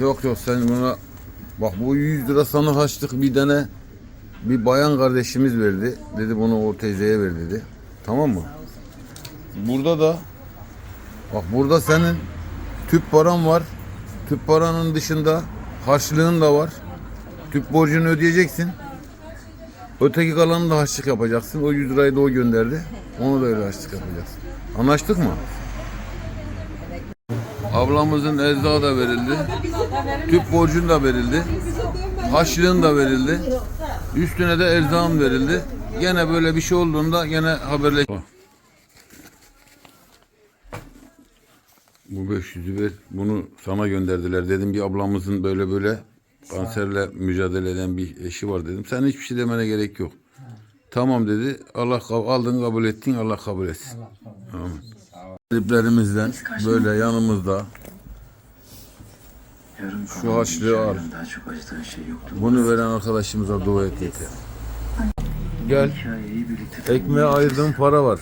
Yok yok sen buna bak bu 100 lira sana haçlık bir tane bir bayan kardeşimiz verdi. Dedi bunu o teyzeye ver dedi. Tamam mı? Burada da bak burada senin tüp paran var. Tüp paranın dışında harçlığın da var. Tüp borcunu ödeyeceksin. Öteki kalanını da harçlık yapacaksın. O 100 lirayı da o gönderdi. Onu da öyle harçlık yapacaksın. Anlaştık mı? Ablamızın ezda da verildi. Tüp borcun da verildi. Haçlığın da verildi. Üstüne de erzağın verildi. Gene böyle bir şey olduğunda gene haberleş. Bu 500'ü ver. Bunu sana gönderdiler. Dedim bir ablamızın böyle böyle kanserle mücadele eden bir eşi var dedim. Sen hiçbir şey demene gerek yok. Tamam dedi. Allah aldın kabul ettin. Allah kabul etsin. Tamam. Taliplerimizden böyle yanımızda Yarım Şu kalan haçlığı al. şey yoktu. bunu veren arkadaşımıza dua et yeter. Gel. Ekmeğe ayırdığım para var.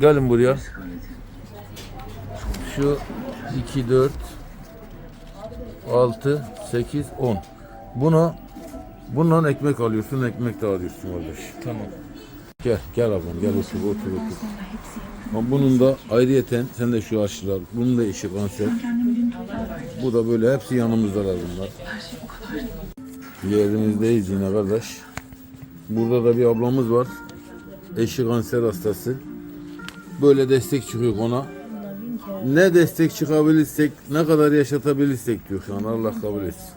Gelin buraya. Şu 2, 4, 6, 8, 10. Bunu bundan ekmek alıyorsun, ekmek dağıtıyorsun kardeş. Tamam. Gel, gel ablam, gel otur, otur, otur. Ama bunun da ayrıyeten, sen de şu aşılar, bunun da işi kanser. Bu da böyle, hepsi yanımızdalar bunlar. Yerimizdeyiz yine kardeş. Burada da bir ablamız var. Eşi kanser hastası. Böyle destek çıkıyor ona. Ne destek çıkabilirsek, ne kadar yaşatabilirsek diyor şu an. Allah kabul etsin.